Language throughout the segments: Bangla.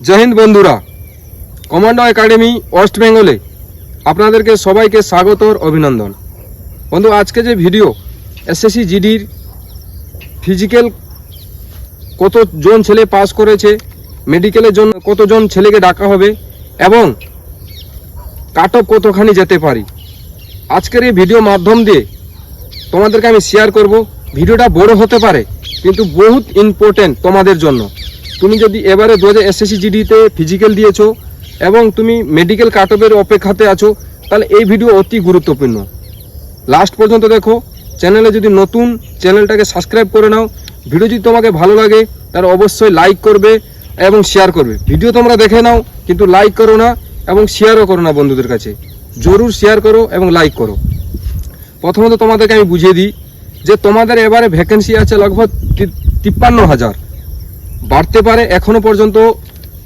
জয় হিন্দ বন্ধুরা কমান্ডো একাডেমি ওয়েস্ট বেঙ্গলে আপনাদেরকে সবাইকে স্বাগত অভিনন্দন। বন্ধু, আজকে যে ভিডিও এসএসসি জিডির ফিজিক্যাল কতজন ছেলে পাস করেছে মেডিকেলের জন্য কতজন ছেলেকে ডাকা হবে এবং কাট অফ কতখানি যেতে পারি, আজকের এই ভিডিও মাধ্যম দিয়ে তোমাদেরকে আমি শেয়ার করব। ভিডিওটা বড় হতে পারে, কিন্তু বহুত ইম্পর্টেন্ট তোমাদের জন্য। তুমি যদি এবারে দু হাজার এসএসসি জিডিতে ফিজিক্যাল দিয়েছ এবং তুমি মেডিকেল কাটঅফের অপেক্ষাতে আছো, তাহলে এই ভিডিও অতি গুরুত্বপূর্ণ। লাস্ট পর্যন্ত দেখো চ্যানেলে যদি নতুন চ্যানেলটাকে সাবস্ক্রাইব করে নাও। ভিডিও যদি তোমাকে ভালো লাগে, তাহলে অবশ্যই লাইক করবে এবং শেয়ার করবে। ভিডিও তোমরা দেখে নাও, কিন্তু লাইক করো না এবং শেয়ারও করো না বন্ধুদের কাছে। জরুর শেয়ার করো এবং লাইক করো। প্রথমত তোমাদেরকে আমি বুঝিয়ে দিই যে তোমাদের এবারে ভ্যাকেন্সি আছে লগভগ তিপ্পান্ন হাজার। বাড়তে পারে, এখনও পর্যন্ত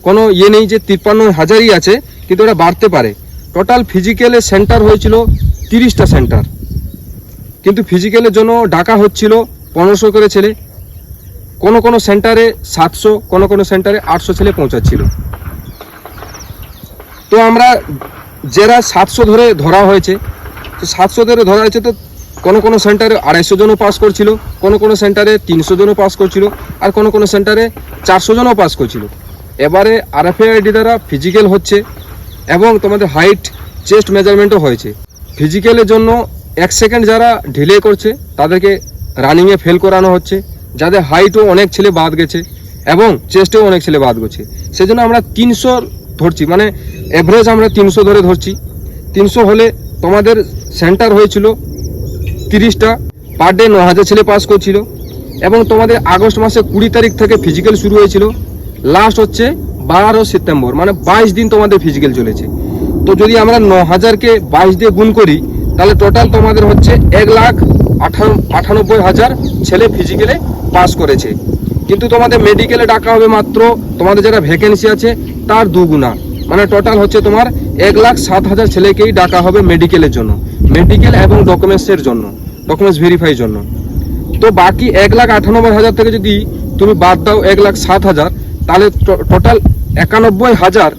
কোনো ইয়ে নেই যে তিপ্পান্ন হাজারই আছে, কিন্তু এটা বাড়তে পারে। টোটাল ফিজিক্যালে সেন্টার হয়েছিল তিরিশটা সেন্টার কিন্তু ফিজিক্যালের জন্য ডাকা হচ্ছিল পনেরোশো করে ছেলে। কোনো কোনো সেন্টারে সাতশো, কোনো কোনো সেন্টারে আটশো ছেলে পৌঁছাচ্ছিল। তো আমরা, যারা সাতশো ধরে ধরা হয়েছে সাতশো ধরে ধরা হয়েছে তো কোনো কোনো সেন্টারে আড়াইশো জনও পাস করছিল, কোনো কোনো সেন্টারে তিনশো জনও পাস করছিল, আর কোনো কোনো সেন্টারে চারশো জনও পাস করছিল। এবারে আরএফআইডি দ্বারা ফিজিক্যাল হচ্ছে এবং তোমাদের হাইট চেস্ট মেজারমেন্টও হয়েছে। ফিজিক্যালের জন্য এক সেকেন্ড যারা ঢিলে করছে, তাদেরকে রানিংয়ে ফেল করানো হচ্ছে, যাদের হাইটও অনেক ছেলে বাদ গেছে এবং চেস্টেও অনেক ছেলে বাদ গেছে। সেজন্য আমরা তিনশো ধরছি মানে অ্যাভারেজ আমরা তিনশো ধরে ধরছি। তিনশো হলে তোমাদের সেন্টার হয়েছিল তিরিশটা পার ডে ন হাজার ছেলে পাস করছিল এবং তোমাদের আগস্ট মাসে কুড়ি তারিখ থেকে ফিজিক্যাল শুরু হয়েছিল। লাস্ট হচ্ছে বারো সেপ্টেম্বর মানে বাইশ দিন তোমাদের ফিজিক্যাল চলেছে। তো যদি আমরা ন হাজারকে বাইশ দিয়ে গুণ করি, তাহলে টোটাল তোমাদের হচ্ছে এক লাখ আঠারো আটানব্বই হাজার ছেলে ফিজিক্যালে পাস করেছে। কিন্তু তোমাদের মেডিকেলে ডাকা হবে মাত্র তোমাদের যারা ভ্যাকেন্সি আছে, তার দুগুণা। মানে টোটাল হচ্ছে তোমার এক লাখ সাত হাজার ছেলেকেই ডাকা হবে মেডিকেলের জন্য, মেডিকেল এবং ডকুমেন্টসের জন্য, ডকুমেন্টস ভেরিফাই জন্য। তো বাকি এক লাখ আটানব্বই হাজার থেকে যদি তুমি বাদ দাও এক লাখ সাত হাজার, তাহলে টোটাল একানব্বই হাজার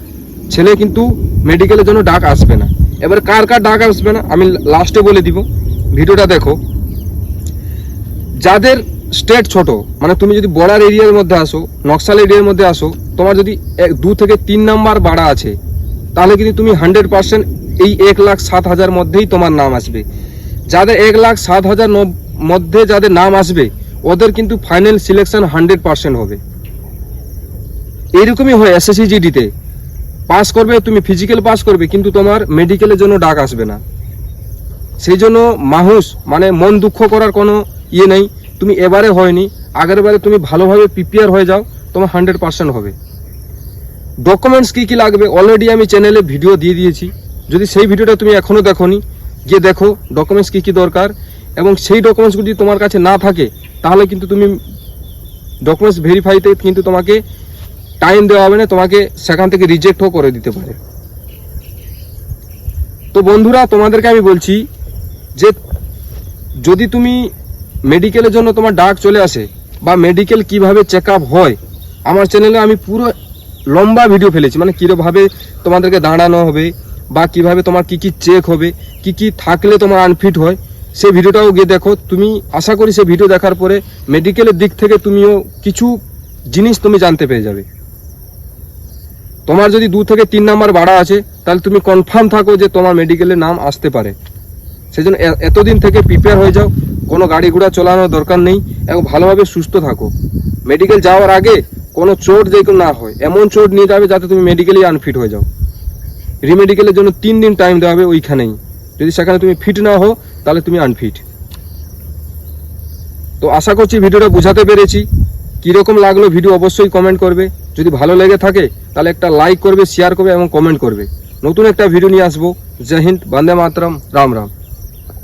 ছেলে কিন্তু মেডিকেলের জন্য ডাক আসবে না। এবার কার কার ডাক আসবে না, আমি লাস্টে বলে দিব। ভিডিওটা দেখো। যাদের স্টেট ছোট মানে তুমি যদি বর্ডার এরিয়ার মধ্যে আসো, নকশাল এরিয়ার মধ্যে আসো, তোমার যদি এক- দু থেকে তিন নাম্বার বাড়া আছে তাহলে কিন্তু তুমি হান্ড্রেড পার্সেন্ট এই এক লাখ সাত হাজার মধ্যেই তোমার নাম আসবে। যাদের এক লাখ সাত হাজার মধ্যে যাদের নাম আসবে, ওদের কিন্তু ফাইনাল সিলেকশন হান্ড্রেড পার্সেন্ট হবে। এইরকমই হয় এসএসসি জিডিতে পাস করবে, তুমি ফিজিক্যাল পাস করবে, কিন্তু তোমার মেডিকেলের জন্য ডাক আসবে না। সেই জন্য মানুষ মানে মন দুঃখ করার কোনো ইয়ে নেই। তুমি এবারে হয়নি, আগের বারে তুমি ভালোভাবে প্রিপেয়ার হয়ে যাও, তোমার হান্ড্রেড পার্সেন্ট হবে। ডকুমেন্টস কী কী লাগবে? অলরেডি আমি চ্যানেলে ভিডিও দিয়ে দিয়েছি। যদি সেই ভিডিওটা তুমি এখনও দেখোনি, গিয়ে দেখো ডকুমেন্টস কী কী দরকার। এবং সেই ডকুমেন্টস যদি তোমার কাছে না থাকে, তাহলে কিন্তু তুমি ডকুমেন্টস ভেরিফাইতে কিন্তু তোমাকে টাইম দেওয়া হবে না, তোমাকে সেখান থেকে রিজেক্টও করে দিতে পারে। তো বন্ধুরা, তোমাদেরকে আমি বলছি যে যদি তুমি মেডিকেলের জন্য তোমার ডাক চলে আসে বা মেডিকেল কীভাবে চেক হয়, আমার চ্যানেলে আমি পুরো লম্বা ভিডিও ফেলেছি। মানে কীভাবে তোমাদেরকে দাঁড়ানো হবে বা কীভাবে তোমার কি কি চেক হবে, কি কি থাকলে তোমার আনফিট হয় সেই ভিডিওটাও গিয়ে দেখো। তুমি আশা করি সেই ভিডিও দেখার পরে মেডিকেলের দিক থেকে তুমিও কিছু জিনিস তুমি জানতে পেরে যাবে। তোমার যদি দু থেকে তিন নাম্বার বাড়া আছে, তাহলে তুমি কনফার্ম থাকো যে তোমার মেডিকেলের নাম আসতে পারে। সেই জন্য এতদিন থেকে প্রিপেয়ার হয়ে যাও। কোনো গাড়ি ঘোড়া চালানোর দরকার নেই এবং ভালোভাবে সুস্থ থাকো। মেডিকেল যাওয়ার আগে কোনো চোট যেন না হয়, এমন চোট নিয়ে যাবে যাতে তুমি মেডিকেলেই আনফিট হয়ে যাও। রিমেডিকেলের জন্য তিন দিন টাইম দেওয়া হবে ওইখানেই। যদি সেখানে তুমি ফিট না হও, তাহলে তুমি আনফিট তো আশা করছি ভিডিওটা বোঝাতে পেরেছি। কীরকম লাগল ভিডিও অবশ্যই কমেন্ট করবে। যদি ভালো লেগে থাকে, তাহলে একটা লাইক করবে শেয়ার করবে এবং কমেন্ট করবে। নতুন একটা ভিডিও নিয়ে আসব। জয় হিন্দ, বন্দে মাতরম, রাম রাম।